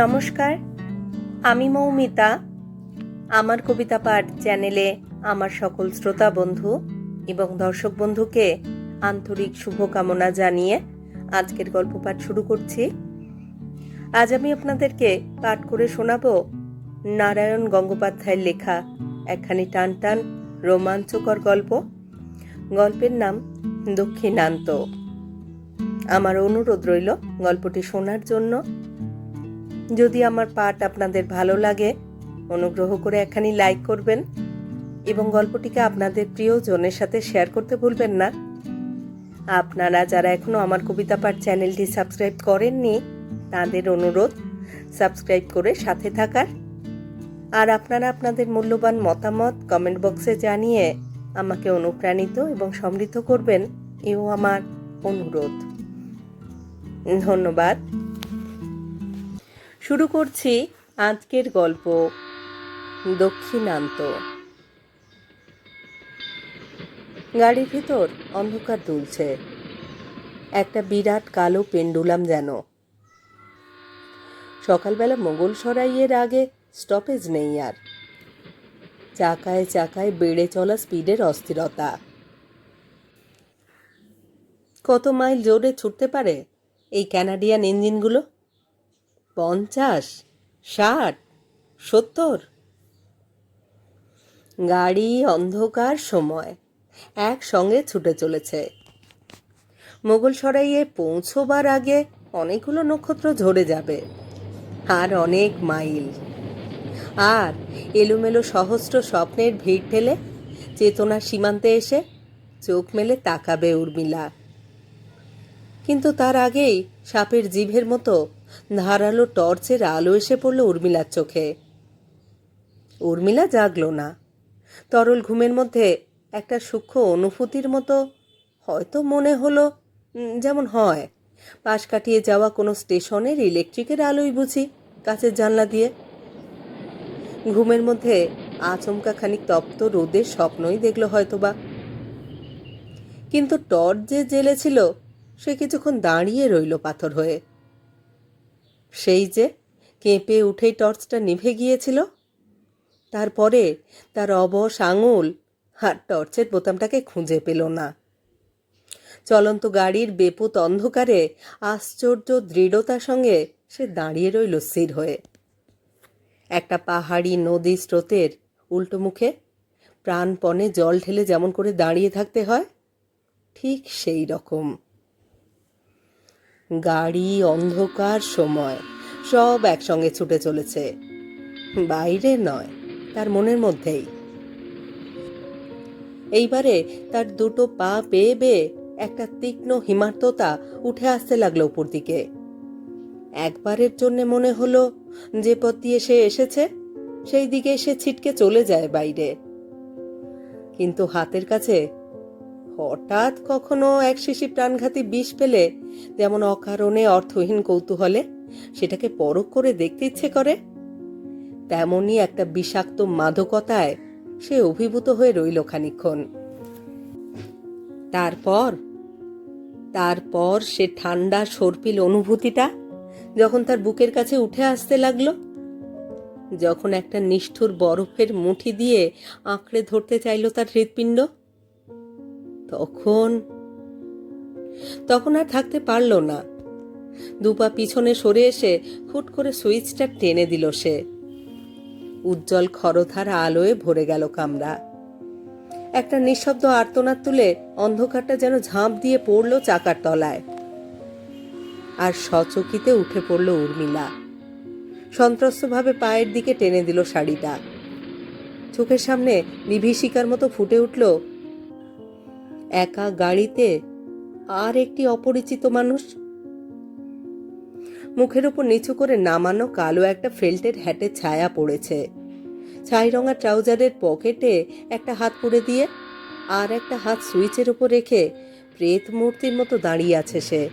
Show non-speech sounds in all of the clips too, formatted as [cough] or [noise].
নমস্কার, আমি মৌমিতা। আমার কবিতা পাঠ চ্যানেলে আমার সকল শ্রোতা বন্ধু এবং দর্শক বন্ধুকে আন্তরিক শুভকামনা জানিয়ে আজকের গল্প পাঠ শুরু করছি। আজ আমি আপনাদেরকে পাঠ করে শোনাব নারায়ণ গঙ্গোপাধ্যায়ের লেখা একখানি টান টান রোমাঞ্চকর গল্প। গল্পের নাম দক্ষিণান্ত আমার অনুরোধ রইল গল্পটি শোনার জন্য। যদি আমার পাঠ আপনাদের ভালো লাগে, অনুগ্রহ করে একখানি লাইক করবেন এবং গল্পটিকে আপনাদের প্রিয়জনের সাথে শেয়ার করতে ভুলবেন না। আপনারা যারা এখনও আমার কবিতা পাঠ চ্যানেলটি সাবস্ক্রাইব করেননি, তাদের অনুরোধ, সাবস্ক্রাইব করে সাথে থাকার। আর আপনারা আপনাদের মূল্যবান মতামত কমেন্ট বক্সে জানিয়ে আমাকে অনুপ্রাণিত এবং সমৃদ্ধ করবেন, এও আমার অনুরোধ। ধন্যবাদ। শুরু করছি আজকের গল্প, দক্ষিণান্ত। গাড়ির ভিতর অন্ধকার দুলছে। একটা বিরাট কালো পেন্ডুলাম যেন। সকালবেলা মোগল সরাইয়ের আগে স্টপেজ নেই আর। চাকায় চাকায় বেড়ে চলা স্পিডের অস্থিরতা। কত মাইল জোরে ছুটতে পারে এই ক্যানাডিয়ান ইঞ্জিনগুলো পঞ্চাশ, ষাট, সত্তর। গাড়ি অন্ধকার সময়, একসঙ্গে ছুটে চলেছে। মোগল সরাইয়ে পৌঁছবার আগে অনেকগুলো নক্ষত্র ঝরে যাবে, আর অনেক মাইল। আর এলোমেলো সহস্র স্বপ্নের ভিড় ঠেলে চেতনার সীমান্তে এসে চোখ মেলে তাকাবে উর্মিলা। কিন্তু তার আগেই সাপের জিভের মতো ধারালো টর্চের আলো এসে পড়ল উর্মিলার চোখে। উর্মিলা জাগলো না। তরল ঘুমের মধ্যে একটা সূক্ষ্ম অনুভূতির মতো হয়তো মনে হলো যেমন হয়, পাশ কাটিয়ে যাওয়া কোনো স্টেশনের ইলেকট্রিকের আলোই বুঝি কাছের জানলা দিয়ে। ঘুমের মধ্যে আচমকা খানিক তপ্ত রোদের স্বপ্নই দেখল হয়তোবা। কিন্তু টর্চ যে জেলেছিল সে কিছুক্ষণ দাঁড়িয়ে রইল পাথর হয়ে। সেই যে কেঁপে উঠেই টর্চটা নিভে গিয়েছিল, তারপরে তার অবশ আঙুল আর টর্চের বোতামটাকে খুঁজে পেল না। চলন্ত গাড়ির বেপুত অন্ধকারে আশ্চর্য দৃঢ়তার সঙ্গে সে দাঁড়িয়ে রইল স্থির হয়ে। একটা পাহাড়ি নদী স্রোতের উল্টো মুখে প্রাণপণে জল ঢেলে যেমন করে দাঁড়িয়ে থাকতে হয়, ঠিক সেই রকম। গাড়ি, অন্ধকার, সময়, সব একসঙ্গে ছুটে চলেছে। বাইরে নয়, তার মনের মধ্যেই। এইবারে তার দুটো পা পেয়ে বেয়ে একটা তীক্ষ্ণ হিমার্ততা উঠে আসতে লাগল উপর দিকে। একবারের জন্য মনে হলো যে পথ দিয়ে সে এসেছে, সেই দিকে সে ছিটকে চলে যায় বাইরে। কিন্তু হাতের কাছে হঠাৎ কখনো এক শিশি প্রাণঘাতী বিষ পেলে যেমন অকারণে অর্থহীন কৌতূহলে সেটাকে পরখ করে দেখতে ইচ্ছে করে, তেমনই একটা বিষাক্ত মাদকতায় সে অভিভূত হয়ে রইল খানিক্ষণ তারপর তারপর সে ঠান্ডা, সর্পিল অনুভূতিটা যখন তার বুকের কাছে উঠে আসতে লাগল, যখন একটা নিষ্ঠুর বরফের মুঠি দিয়ে আঁকড়ে ধরতে চাইল তার হৃৎপিণ্ড তখন তখন আর থাকতে পারল না। দুপা পিছনে সরে এসে ফুট করে সুইচটা টেনে দিল সে। উজ্জ্বল খরধারা আলোয় ভরে গেল কামরা। একটা নিঃশব্দ আর্তনাদ তুলে অন্ধকারটা যেন ঝাঁপ দিয়ে পড়ল চাকার তলায়। আর সচকিতে উঠে পড়ল উর্মিলা। সন্ত্রস্তভাবে পায়ের দিকে টেনে দিল শাড়িটা। চোখের সামনে বিভীষিকার মতো ফুটে উঠল একা গাড়িতে আর একটি অপরিচিত মানুষ? মুখের উপর নিচু করে নামানো কালো একটা ফেল্টের হ্যাটের ছায়া পড়েছে। ছাই রঙা ট্রাউজারের পকেটে একটা হাত পুড়ে দিয়ে আর একটা হাত সুইচের উপর রেখে প্রেত মূর্তির মতো দাঁড়িয়ে আছে সে।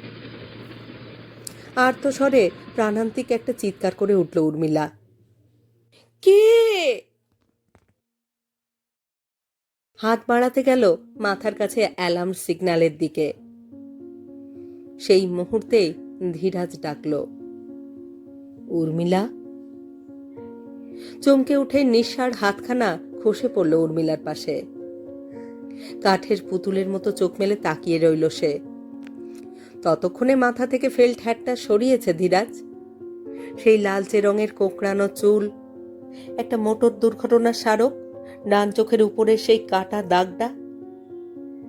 আর তো প্রাণান্তিক একটা চিৎকার করে উঠল উর্মিলা। কে? হাত বাড়াতে গেল মাথার কাছে অ্যালার্ম সিগন্যালের দিকে। সেই মুহূর্তেই ধীরাজ ডাকল, উর্মিলা? চমকে উঠে নিঃসার হাতখানা খসে পড়ল উর্মিলার পাশে। কাঠের পুতুলের মতো চোখ মেলে তাকিয়ে রইল সে। ততক্ষণে মাথা থেকে ফেল ঠ্যাটটা সরিয়েছে ধীরাজ। সেই লালচে রঙের কোকড়ানো চুল, একটা মোটর দুর্ঘটনার স্মারক ডান চোখের উপরে সেই কাটা দাগটা।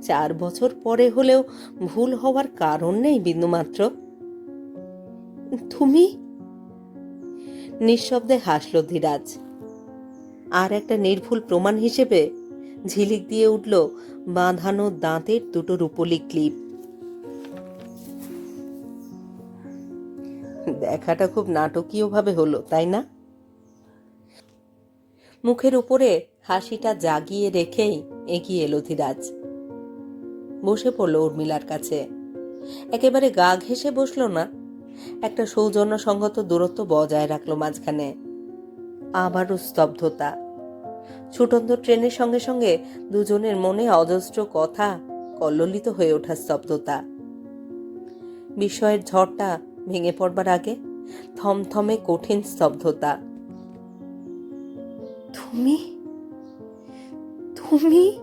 চার বছর পরে হলেও ভুল হওয়ার কারণ নেই বিন্দুমাত্র। তুমি? নিঃশব্দে হাসল ধীরাজ। আর একটা নির্ভুল প্রমাণ হিসেবে ঝিলিক দিয়ে উঠল বাঁধানো দাঁতের দুটো রূপলি ক্লিপ। দেখাটা খুব নাটকীয়ভাবে হলো, তাই না? মুখের উপরে হাসিটা জাগিয়ে রেখেই এগিয়ে এলো ধীরাজ। বসে পড়ল উর্মিলার কাছে। একেবারে গা ঘেসে বসল না। একটা সৌজন্য সঙ্গত দূরত্ব বজায় রাখল মাঝখানে। আবারও স্তব্ধতা। ছুটন্ত ট্রেনের সঙ্গে সঙ্গে দুজনের মনে অজস্র কথা কল্লোলিত হয়ে ওঠা স্তব্ধতা। বিস্ময়ের ঝড়টা ভেঙে পড়বার আগে থমথমে কঠিন স্তব্ধতা। তুমি তুমি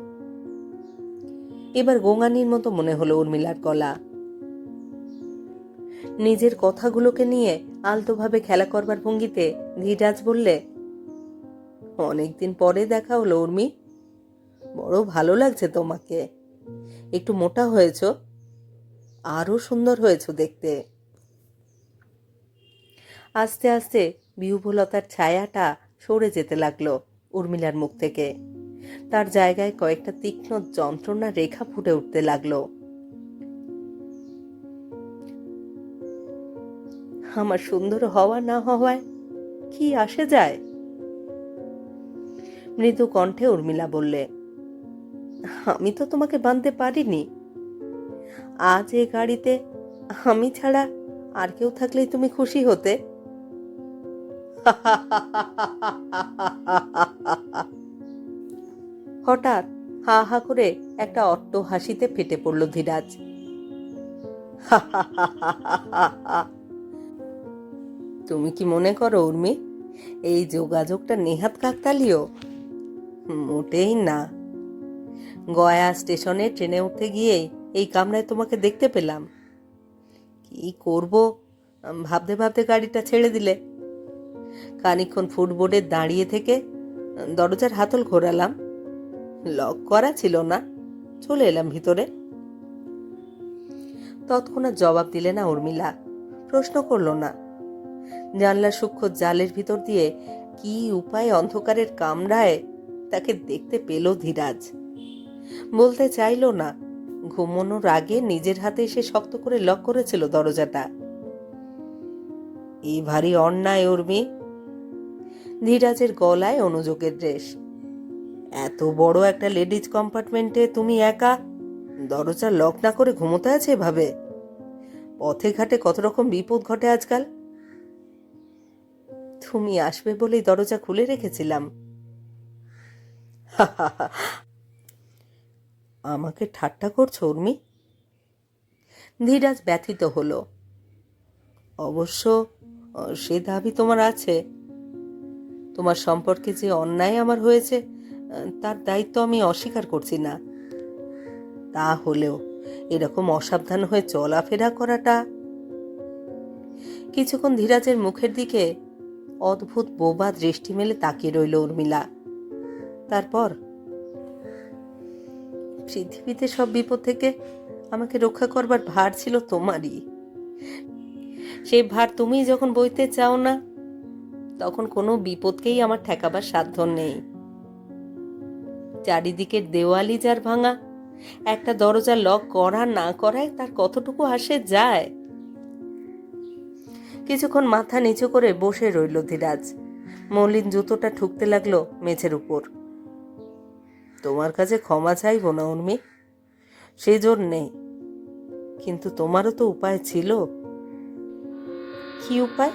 এবার গোঙানির মতো মনে হলো উর্মিলার গলা নিজের কথাগুলোকে নিয়ে আলতোভাবে খেলা করবার ভঙ্গিতে ধীরাজ বললে, অনেকদিন পরে দেখা হলো উর্মি। বড় ভালো লাগছে তোমাকে। একটু মোটা হয়েছ, আরও সুন্দর হয়েছ দেখতে। আস্তে আস্তে বিহুবলতার ছায়াটা সরে যেতে লাগল উর্মিলার মুখ থেকে। তার জায়গায় কয়েকটা তীক্ষ্ণ যন্ত্রণা রেখা ফুটে উঠতে লাগল। আমার সুন্দর হওয়া না হওয়ায় কি আসে যায়? মৃদু কণ্ঠে উর্মিলা বললে, আমি তো তোমাকে বাঁধতে পারিনি। আজ এ গাড়িতে আমি ছাড়া আর কেউ থাকলেই তুমি খুশি হতে? [laughs] হঠাৎ হা হা করে একটা অট্ট হাসিতে ফেটে পড়ল ধীরাজ। [laughs] তুমি কি মনে করো উর্মি, এই যোগাযোগটা নেহাত কাকতালীয়? মোটেই না। গয়া স্টেশনে ট্রেনে উঠতে গিয়ে এই কামরায় তোমাকে দেখতে পেলাম। কি করব? ভাবতে ভাবতে গাড়িটা ছেড়ে দিলে। খানিক্ষণ ফুটবোর্ডে দাঁড়িয়ে থেকে দরজার হাতল ঘোরালাম। লক করা ছিল না। চলে এলাম ভিতরে। তৎক্ষণাৎ জবাব দিলে না উর্মিলা, প্রশ্ন করল না। জানলার সূক্ষ্ম জালের ভিতর দিয়ে কি উপায় অন্ধকারের কামরায় তাকে দেখতে পেল ধীরাজ। বলতে চাইলো না, ঘুমানোর আগে নিজের হাতে এসে শক্ত করে লক করেছিল দরজাটা। এই ভারী অন্যায়, উর্মি। ধীরাজের গলায় অনুযোগের রেশ। এত বড় একটা লেডিজ কম্পার্টমেন্টে তুমি একা? দরজা লক না করে ঘুমোতে আছে এভাবে? পথে ঘাটে কত রকম বিপদ ঘটে আজকাল? তুমি আসবে বলেই দরজা খুলে রেখেছিলাম। [laughs] আমাকে ঠাট্টা করছ, উর্মি? ধীরাজ ব্যথিত হলো। অবশ্য, সে দাবি তোমার আছে। তোমার সম্পর্কে যে অন্যায় আমার হয়েছে তার দায়িত্ব আমি অস্বীকার করছি না। তা হলেও এরকম অসাবধান হয়ে চলাফেরা করাটা কিছুক্ষণ ধীরাজের মুখের দিকে অদ্ভুত বোবা দৃষ্টি মেলে তাকিয়ে রইল উর্মিলা। তারপর, পৃথিবীতে সব বিপদ থেকে আমাকে রক্ষা করবার ভার ছিল তোমারই। সেই ভার তুমি যখন বইতে চাও না, তখন কোনো বিপদকেই আমার ঠেকাবার সাধ্য নেই। চারিদিকের দেওয়ালি যার ভাঙা। একটা দরজা লক করা না করায় তার কতটুকু আসে যায়। কিছুক্ষণ মাথা নিচু করে বসে রইল ধীরাজ। মলিন জুতোটা ঠুকতে লাগল মেঝের উপর। তোমার কাছে ক্ষমা চাইব না, উর্মি। সে জোর নেই কিন্তু তোমারও তো উপায় ছিল। কি উপায়?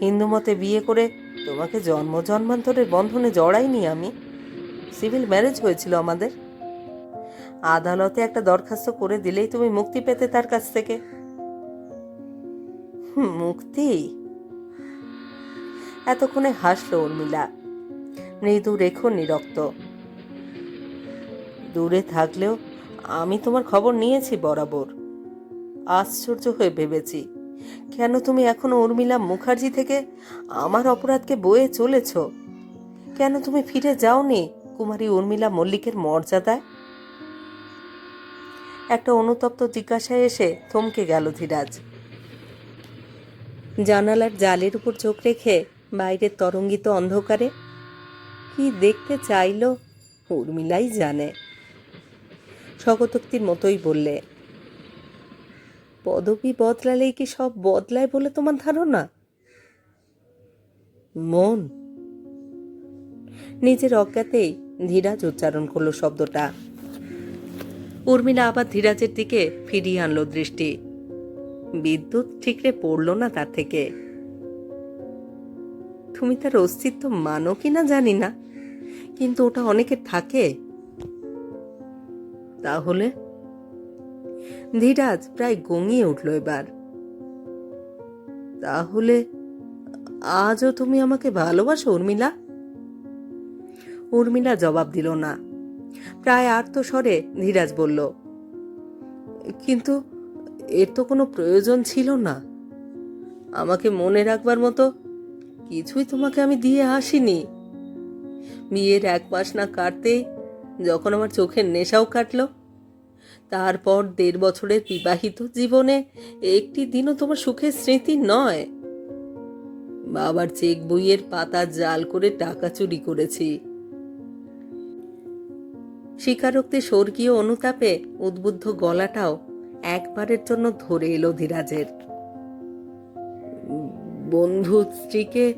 হিন্দু মতে বিয়ে করে তোমাকে জন্ম জন্মান্তরের বন্ধনে জড়াইনি আমি। সিভিল ম্যারেজ হয়েছিল আমাদের। আদালতে একটা দরখাস্ত করে দিলেই তুমি মুক্তি পেতে তার কাছ থেকে। মুক্তি? এতক্ষণে হাসলো উর্মিলা। মৃদু রেখো নিরক্ত। দূরে থাকলেও আমি তোমার খবর নিয়েছি বরাবর। আশ্চর্য হয়ে ভেবেছি, কেন তুমি এখনও উর্মিলা মুখার্জি থেকে আমার অপরাধকে বয়ে চলেছ? কেন তুমি ফিরে যাওনি? কুমারী উর্মিলা মল্লিকের মর্যাদায় একটা অনুতপ্ত জিজ্ঞাসায় এসে থমকে গেল ধীরাজ। জানালার জালের উপর চোখ রেখে বাইরের তরঙ্গিত অন্ধকারে কি দেখতে চাইল উর্মিলাই জানে। স্বগতোক্তির মতোই বললে, পদবি বদলালেই কি সব বদলায় বলে তোমার ধারণা? মন নিজের অজ্ঞাতেই ধীরাজ উচ্চারণ করল শব্দটা। উর্মিলা আবার ধীরাজের দিকে ফিরিয়ে আনলো দৃষ্টি। বিদ্যুৎ ঠিকরে পড়ল না তার থেকে। তুমি তার অস্তিত্ব মানো কিনা জানি না, কিন্তু ওটা অনেকের থাকে। তাহলে? ধীরাজ প্রায় গঙিয়ে উঠল এবার। তাহলে আজও তুমি আমাকে ভালোবাসো উর্মিলা? উর্মিলা জবাব দিল না। প্রায় আর্তস্বরে ধীরাজ বলল, কিন্তু এর তো কোনো প্রয়োজন ছিল না। আমাকে মনে রাখবার মতো কিছুই তোমাকে আমি দিয়ে আসিনি। বিয়ের এক মাস না কাটতে যখন আমার চোখের নেশাও কাটলো, তারপর দেড় বছরের বিবাহিত জীবনে একটি দিনও তোমার সুখের স্মৃতি নয়। বাবার চেক বইয়ের পাতা জাল করে টাকা চুরি করেছি। স্বীকারোক্তি স্বর্গীয় অনুতাপে উদ্বুদ্ধ গলাটাও একবারের জন্য ধরে এলো ধীরাজের। বন্ধু স্ত্রীকে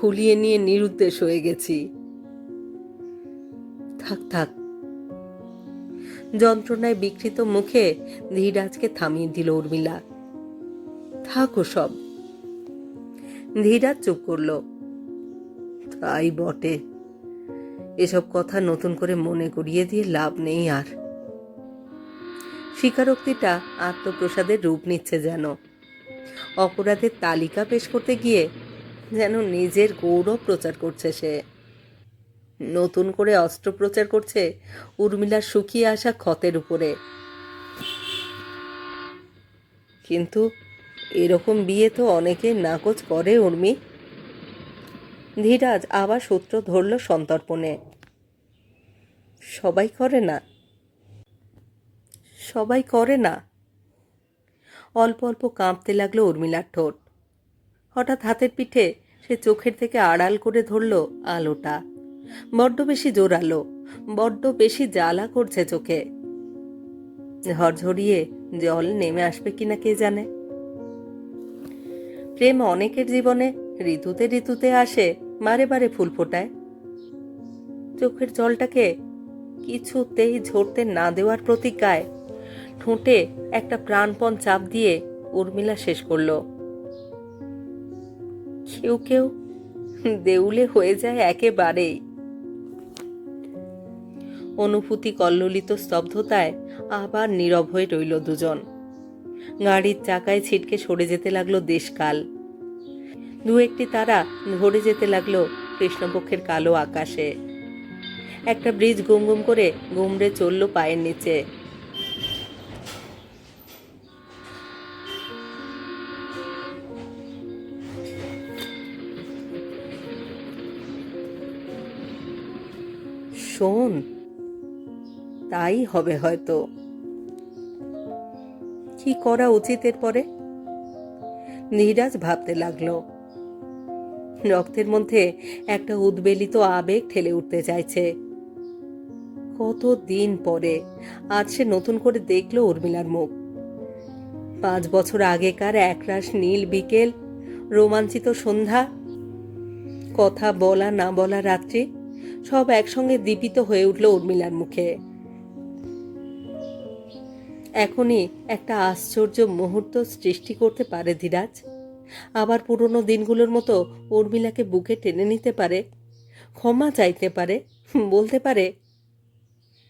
ভুলিয়ে নিয়ে নিরুদ্দেশ হয়ে গেছি। থাক থাক। যন্ত্রণায় বিকৃত মুখে ধীরাজকে থামিয়ে দিল উর্মিলা। থাকো সব ধীরাজ চুপ করল। তাই বটে। এসব কথা নতুন করে মনে করিয়ে দিয়ে লাভ নেই আর। স্বীকারোক্তিটা আত্মপ্রসাদের রূপ নিচ্ছে যেন। অপরাধের তালিকা পেশ করতে গিয়ে যেন নিজের গৌরব প্রচার করছে সে। নতুন করে অস্ত্র প্রচার করছে উর্মিলার শুকিয়ে আসা ক্ষতের উপরে। কিন্তু এরকম বিয়ে তো অনেকে নাকচ করে, উর্মি। ধীরাজ আবার সূত্র ধরল সন্তর্পণে। সবাই করে না। সবাই করে না। অল্প অল্প কাঁপতে লাগল উর্মিলার ঠোঁট। হঠাৎ হাতের পিঠে সে চোখের থেকে আড়াল করে ধরল আলোটা। বড্ড বেশি জোরালো, বড্ড বেশি জ্বালা করছে চোখে। ঝরঝরিয়ে জল নেমে আসবে কিনা কে জানে? প্রেম অনেকের জীবনে ঋতুতে ঋতুতে আসে, বারে বারে ফুল ফোটায়। চোখের জলটাকে কিছুতেই ঝরতে না দেওয়ার প্রতিজ্ঞায় ঠোঁটে একটা প্রাণপণ চাপ দিয়ে উর্মিলা শেষ করল। কেউ কেউ দেউলে হয়ে যায় একেবারেই। অনুভূতি কল্লোলিত স্তব্ধতায় আবার নীরব হয়ে রইল দুজন। গাড়ির চাকায় ছিটকে সরে যেতে লাগল দেশকাল। দু একটি তারা ধরে যেতে লাগল কৃষ্ণপক্ষের কালো আকাশে। একটা ব্রিজ গুম গুম করে গুমড়ে চলল পায়ের নিচে। শোন, তাই হবে হয়তো। কি করা উচিত এরপরে? নীরাজ ভাবতে লাগল। রক্তের মধ্যে একটা উদ্বেলিত আবেগ ঠেলে উঠতে চাইছে। কত দিন পরে? আজ সে নতুন করে দেখল উর্মিলার মুখ। পাঁচ বছর আগেকার একরাশ নীল বিকেল, রোমাঞ্চিত সন্ধ্যা, কথা বলা না বলা রাত্রি, সব একসঙ্গে দীপিত হয়ে উঠল উর্মিলার মুখে। এখনই একটা আশ্চর্য মুহূর্ত সৃষ্টি করতে পারে ধীরাজ। আবার পুরনো দিনগুলোর মতো উর্মিলাকে বুকে টেনে নিতে পারে, ক্ষমা চাইতে পারে, বলতে পারে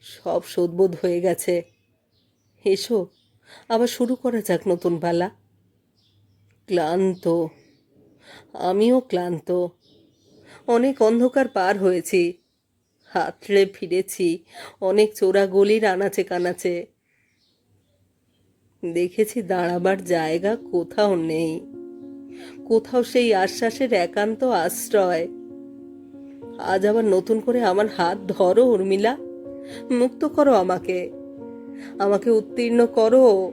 সব শোধবোধ হয়ে গেছে। এসো, আবার শুরু করা যাক নতুন পালা ক্লান্ত, আমিও ক্লান্ত। অনেক অন্ধকার পার হয়েছি। হাতড়ে ফিরেছি, অনেক চোরা গলির আনাচে কানাচে। দেখেছি দাঁড়াবার জায়গা কোথাও নেই। কোথাও সেই আশ্বাসের একান্ত আশ্রয়। আজ আবার নতুন করে আমার হাত ধরো, উর্মিলা। মুক্ত করো আমাকে। আমাকে উত্তীর্ণ করো।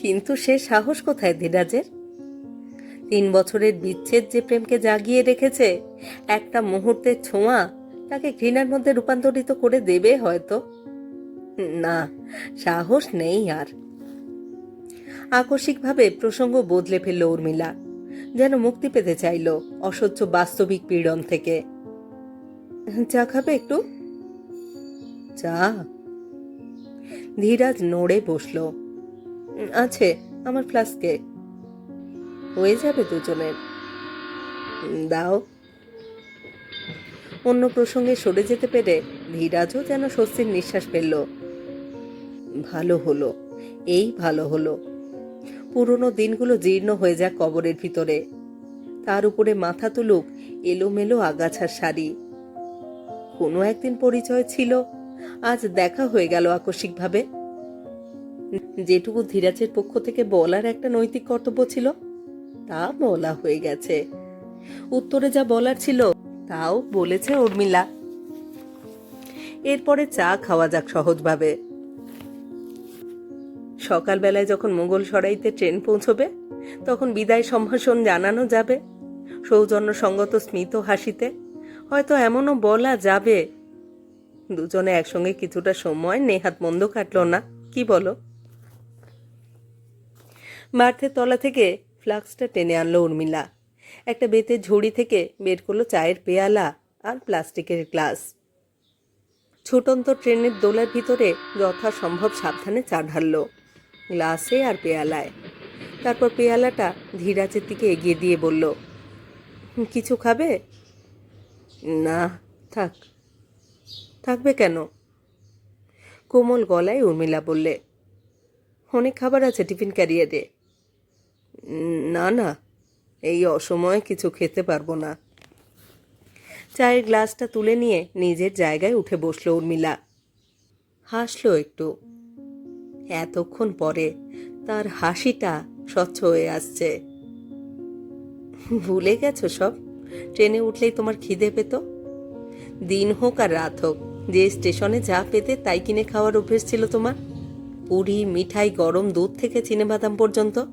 কিন্তু সে সাহস কোথায় ধীরাজের তিন বছরের বিচ্ছেদ যে প্রেমকে জাগিয়ে রেখেছে, একটা মুহূর্তের ছোঁয়া তাকে ঘৃণার মধ্যে রূপান্তরিত করে দেবে হয়তো। না, সাহস নেই আর। আকস্মিকভাবে প্রসঙ্গ বদলে ফেলল উর্মিলা, যেন মুক্তি পেতে চাইল অসহ্য বাস্তবিক পীড়ন থেকে। চা খাবে একটু? চা ধীরাজ নড়ে বসল। "উম, আছে আমার ফ্লাস্কে হয়ে যাবে দুজনের। দাও। অন্য প্রসঙ্গে সরে যেতে পেরে ধীরাজও যেন স্বস্তির নিঃশ্বাস ফেলল। ভালো হলো এই ভালো হলো। পুরনো দিনগুলো জীর্ণ হয়ে যাক কবরের ভিতরে। তার উপরে মাথা তুলুক এলোমেলো আগাছার শাড়ি। কোনো একদিন পরিচয় ছিল আজ দেখা হয়ে গেল আকস্মিকভাবে। যেটুকু ধীরাজের পক্ষ থেকে বলার একটা নৈতিক কর্তব্য ছিল, তা বলা হয়ে গেছে। উত্তরে যা বলার ছিল, তাও বলেছে উর্মিলা। এরপরে চা খাওয়া যাক সহজভাবে। সকালবেলায় যখন মোগল সরাইতে ট্রেন পৌঁছবে, তখন বিদায় সম্ভাষণ জানানো যাবে। সৌজন্য সঙ্গত স্মিত হাসিতে, হয়তো এমনও বলা যাবে দুজনে একসঙ্গে কিছুটা সময় নেহাত মন্দ কাটলো না। কি বলো? মার্থের তলা থেকে ফ্লাক্সটা টেনে আনলো উর্মিলা। একটা বেতের ঝুড়ি থেকে বের করল চায়ের পেয়ালা আর প্লাস্টিকের গ্লাস। ছুটন্ত ট্রেনের দোলার ভিতরে যথাসম্ভব সাবধানে চা ঢাললো, গ্লাসে আর পেয়ালায়। তারপর পেয়ালাটা ধীরাজের দিকে এগিয়ে দিয়ে বলল, কিছু খাবে? না, থাক। থাকবে কেন? কোমল গলায় উর্মিলা বললে অনেক খাবার আছে টিফিন ক্যারিয়ারে। "উম, না না এই অসময়ে কিছু খেতে পারব না। চায়ের গ্লাসটা তুলে নিয়ে নিজের জায়গায় উঠে বসল উর্মিলা। হাসলো একটু। এতক্ষণ পরে তার হাসিটা স্বচ্ছ হয়ে আসছে। ভুলে গেছো সব? ট্রেনে উঠলেই তোমার খিদে পেত? দিন হোক আর রাত হোক যে স্টেশনে যা পেতে তাই কিনে খাওয়ার অভ্যেস ছিল তোমার? পুরি, মিঠাই, গরম দুধ থেকে বাদাম পর্যন্ত?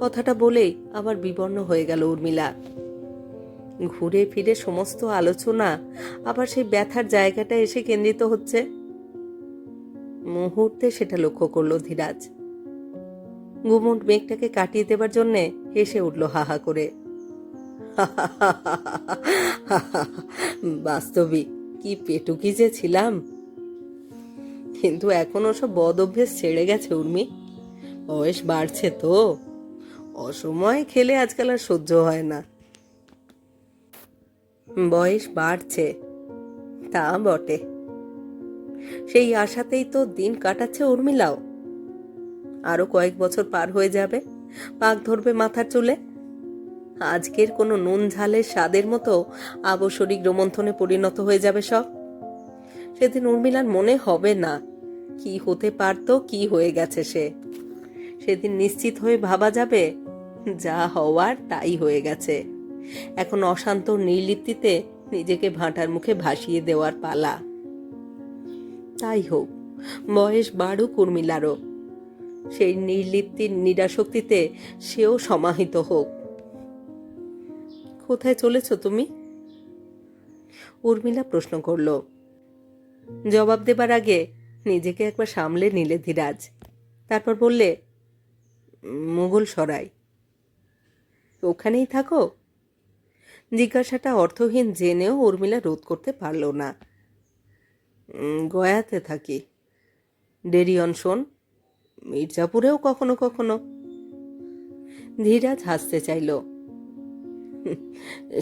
কথাটা বলেই আবার বিবর্ণ হয়ে গেল উর্মিলা। ঘুরে ফিরে সমস্ত আলোচনা আবার সেই ব্যথার জায়গাটা এসে কেন্দ্রিত হচ্ছে। মুহূর্তে সেটা লক্ষ্য করল ধীরাজ। গুমট মেঘটাকে কাটিয়ে দেবার জন্যে হেসে উঠল হাহা করে। [laughs] বাস্তবিক। কি পেটুকি যে ছিলাম। কিন্তু এখন ওসব বদ অভ্যেস ছেড়ে গেছে উর্মি। বয়স বাড়ছে তো। অসময় খেলে আজকাল আর সহ্য হয় না। বয়স বাড়ছে, তা বটে। সেই আশাতেই তো দিন কাটাচ্ছে উর্মিলাও। আরও কয়েক বছর পার হয়ে যাবে, পাক ধরবে মাথার চুলে। আজকের কোনো নুন ঝালের স্বাদের মতো আবসরিক রোমন্থনে পরিণত হয়ে যাবে সব। সেদিন উর্মিলার মনে হবে না, কি হতে পারতো, কি হয়ে গেছে সে। সেদিন নিশ্চিত হয়ে ভাবা যাবে, যা হওয়ার তাই হয়ে গেছে। এখন অশান্ত নির্লিপ্তিতে নিজেকে ভাঁটার মুখে ভাসিয়ে দেওয়ার পালা। তাই হোক, বয়স বাড়ুক উর্মিলারও। সেই নির্লিপ্তির নিরাশক্তিতে সেও সমাহিত হোক। কোথায় চলেছ তুমি? উর্মিলা প্রশ্ন করল জবাব দেবার আগে নিজেকে একবার সামলে নিলে ধীরাজ। তারপর বললে মুঘল সরাই। ওখানেই থাকো? জিজ্ঞাসাটা অর্থহীন জেনেও উর্মিলা রোধ করতে পারল না। গয়াতে থাকি। ডেরি শোন। মির্জাপুরেও কখনো কখনো। ধীরাজ হাসতে চাইল "হুঁ,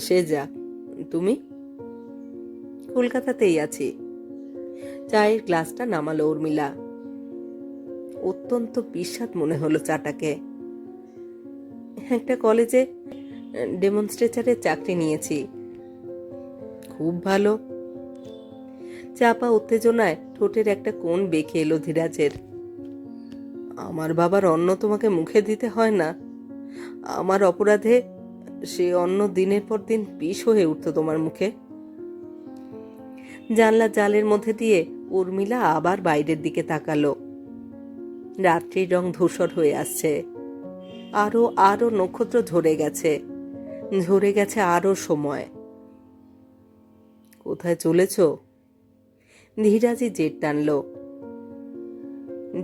সে যা। তুমি? কলকাতাতেই আছি। চায়ের গ্লাসটা নামালো উর্মিলা। অত্যন্ত বিস্বাদ মনে হলো চাটাকে। একটা কলেজে ডেমনস্ট্রেচারের চাকরি নিয়েছি। খুব ভালো। চাপা উত্তেজনায় ঠোঁটের একটা কোণ বেঁকে এলো ধীরাজের। আমার বাবার অন্ন তোমাকে মুখে দিতে হয় না। আমার অপরাধে সে অন্য দিনের পর দিন বিষ হয়ে উঠত তোমার মুখে। জানলা জালের মধ্যে দিয়ে উর্মিলা আবার বাইরের দিকে তাকালো। রাত্রির রং ধূসর হয়ে আসছে। আরও আরও নক্ষত্র ঝরে গেছে। ঝরে গেছে আরও সময়। কোথায় চলেছ? ধীরাজি জেট টানল।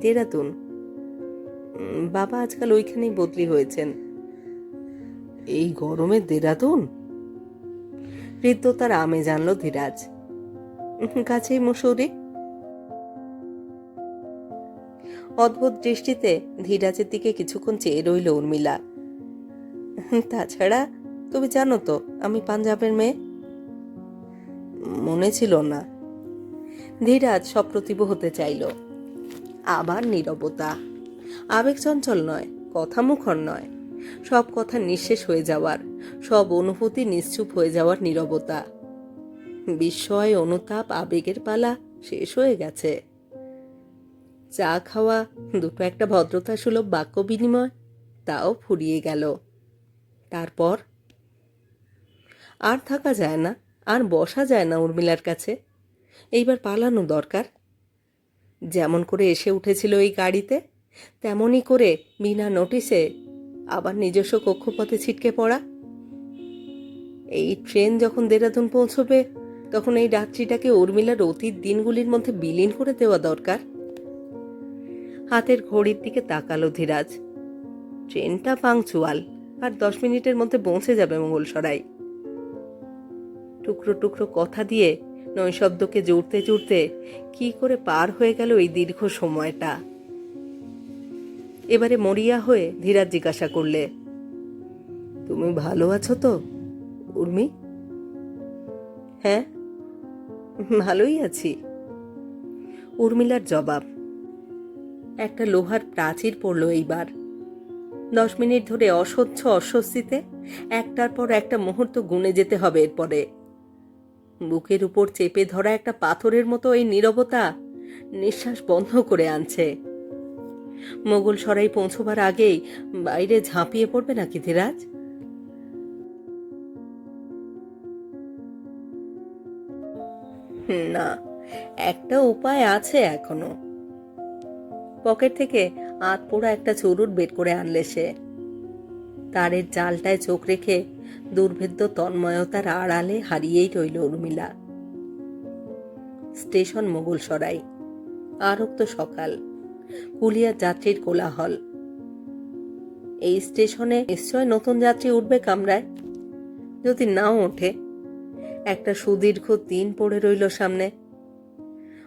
দেরাতুন বাবা আজকাল ওইখানেই বদলি হয়েছেন। এই গরমে দেরাতুন হৃদ্য তার আমে জানলো ধীরাজ। কাছেই মুসৌরি। অদ্ভুত দৃষ্টিতে ধীরাজের দিকে কিছুক্ষণ চেয়ে রইল উর্মিলা। তাছাড়া তুমি জানো তো, আমি পাঞ্জাবের মেয়ে। মনে ছিল না। ধীরাজ সপ্রতিভ হতে চাইল। আবার নীরবতা। আবেগ চঞ্চল নয় কথা মুখর নয়। সব কথা নিঃশেষ হয়ে যাওয়ার, সব অনুভূতি নিশ্চুপ হয়ে যাওয়ার নীরবতা। বিস্ময়, অনুতাপ, আবেগের পালা শেষ হয়ে গেছে। চা খাওয়া, দুটো একটা ভদ্রতা সুলভ বাক্য বিনিময়, তাও ফুরিয়ে গেল। তারপর? আর থাকা যায় না, আর বসা যায় না উর্মিলার কাছে। এইবার পালানো দরকার। যেমন করে এসে উঠেছিল এই গাড়িতে, তেমনই করে বিনা নোটিসে আবার নিজস্ব কক্ষপথে ছিটকে পড়া। এই ট্রেন যখন দেরাদুন পৌঁছবে, তখন এই রাত্রিটাকে উর্মিলার অতীত দিনগুলির মধ্যে বিলীন করে দেওয়া দরকার। হাতের ঘড়ির দিকে তাকালো ধীরাজ। ট্রেনটা পাংচুয়াল, আর দশ মিনিটের মধ্যে পৌঁছে যাবে মঙ্গলসরাই। টুকরো টুকরো কথা দিয়ে নৈশব্দকে জুড়তে জুড়তে কি করে পার হয়ে গেল এই দীর্ঘ সময়টা? এবারে মরিয়া হয়ে ধীরাজ জিজ্ঞাসা করলে, তুমি ভালো আছো তো, উর্মি? হ্যাঁ ভালোই আছি। উর্মিলার জবাব, একটা লোহার প্রাচীর পড়ল এইবার। দশ মিনিট ধরে অসহ্য অস্বস্তিতে, একটার পর একটা মুহূর্ত গুনে যেতে হবে এরপরে। বুকের উপর চেপে ধরা একটা পাথরের মতো এই নীরবতা নিঃশ্বাস বন্ধ করে আনছে। মোগল সরাই পৌঁছবার আগেই বাইরে ঝাঁপিয়ে পড়বে নাকি ধীরাজ? না, একটা উপায় আছে এখনও। পকেট থেকে আত পোড়া একটা চুরুট বের করে আনলে সে। তারের জালটায় চোখ রেখে দুর্ভেদ্য তন্ময়তার আড়ালে হারিয়েই রইল উর্মিলা। স্টেশন মোগল সরাই। আরক্ত সকাল। কুলিয়ার যাত্রীর কোলাহল। এই স্টেশনে নিশ্চয় নতুন যাত্রী উঠবে কামরায়? যদি নাও ওঠে, একটা সুদীর্ঘ দিন পড়ে রইল সামনে।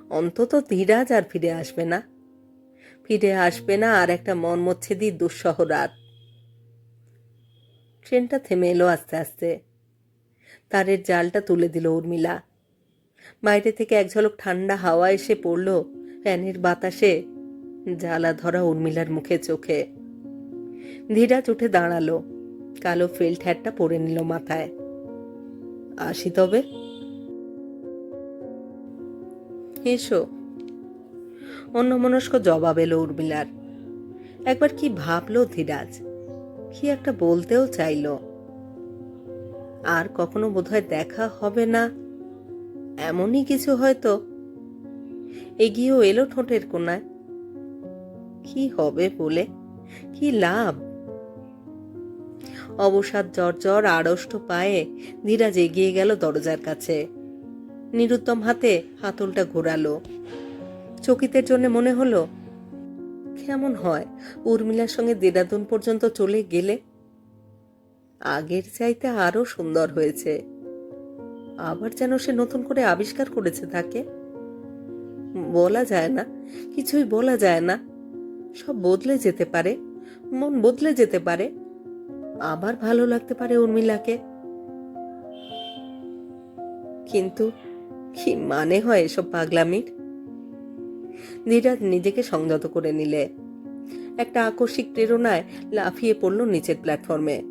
অন্তত ধীরাজ আর ফিরে আসবে না। ফিরে আসবে না আর একটা মর্মচ্ছেদী দুঃসহ রাত। ট্রেনটা থেমে এলো আস্তে আস্তে। তারের জালটা তুলে দিল উর্মিলা। বাইরে থেকে এক ঝলক ঠান্ডা হাওয়া এসে পড়ল ফ্যানের বাতাসে। জ্বালা ধরা উর্মিলার মুখে চোখে। ধীরাজ উঠে দাঁড়াল। কালো ফেল্ট হ্যাটটা পরে নিল মাথায়। আসি তবে। এসো। অন্যমনস্ক জবাব এলো উর্মিলার। একবার কি ভাবলো ধীরাজ? কি একটা বলতেও চাইলো? আর কখনো বোধহয় দেখা হবে না? এমনই কিছু হয়তো। এগিয়েও এলো ঠোঁটের কোনায় কি হবে বলে কি লাভ? অবসাদ জর্জর আড়ষ্ট পায়ে ধীরাজ এগিয়ে গেল দরজার কাছে। নিরুত্তম হাতে হাতলটা ঘোরালো। চকিতের জন্য মনে হলো, কেমন হয় উর্মিলার সঙ্গে দেরাদুন পর্যন্ত চলে গেলে? আগের চাইতে আরও সুন্দর হয়েছে। আবার যেন সে নতুন করে আবিষ্কার করেছে তাকে। বলা যায় না, কিছুই বলা যায় না। সব বদলে যেতে পারে, মন বদলে যেতে পারে। আবার ভালো লাগতে পারে উর্মিলাকে। কিন্তু কি মানে হয় এসব পাগলামির? ধীরাজ নিজেকে সংযত করে নিলে। একটা আকস্মিক প্রেরণায় লাফিয়ে পড়ল নিচের প্ল্যাটফর্মে।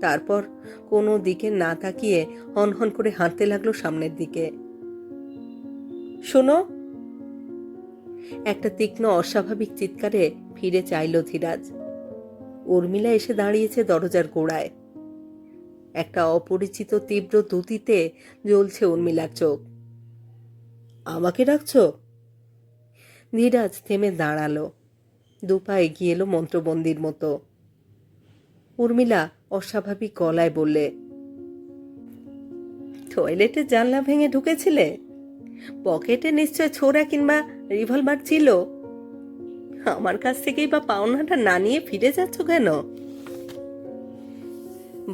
তারপর কোনো দিকে না তাকিয়ে হনহন করে হাঁটতে লাগল সামনের দিকে। শোনো একটা তীক্ষ্ণ অস্বাভাবিক চিৎকারে ফিরে চাইল ধীরাজ। উর্মিলা এসে দাঁড়িয়েছে দরজার গোড়ায়। একটা অপরিচিত তীব্র দুতিতে জ্বলছে উর্মিলার চোখ। আমাকে ডাকছো? ধীরাজ থেমে দাঁড়াল। দুপা এগিয়ে এলো মন্ত্রবন্দির মতো। উর্মিলা অস্বাভাবিক গলায় বললে টয়লেটে জানলা ভেঙে ঢুকেছিলে? পকেটে নিশ্চয় ছোড়া কিংবা রিভলভার ছিল? আমার কাছ থেকেই বা পাওনাটা না নিয়ে ফিরে যাচ্ছ কেন?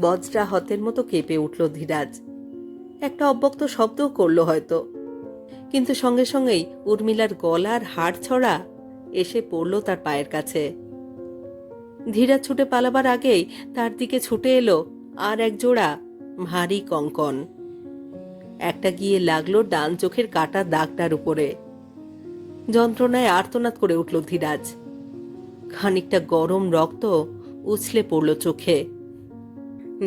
বজ্রা হতের মতো কেঁপে উঠল ধীরাজ। একটা অব্যক্ত শব্দও করল হয়তো। কিন্তু সঙ্গে সঙ্গেই উর্মিলার গলার হাড় ছড়া এসে পড়ল তার পায়ের কাছে। ধীরাজ ছুটে পালাবার আগেই তার দিকে ছুটে এলো আর এক জোড়া ভারী কঙ্কন। একটা গিয়ে লাগল ডান চোখের কাটা দাগটার উপরে। যন্ত্রণায় আর্তনাদ করে উঠল ধীরাজ। খানিকটা গরম রক্ত উছলে পড়ল চোখে।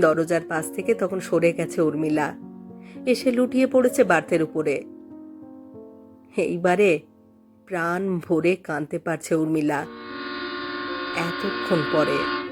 দরজার পাশ থেকে তখন সরে গেছে উর্মিলা। এসে লুটিয়ে পড়েছে বার্থের উপরে। এইবারে প্রাণ ভরে কাঁদতে পারছে উর্মিলা। এতক্ষণ পরে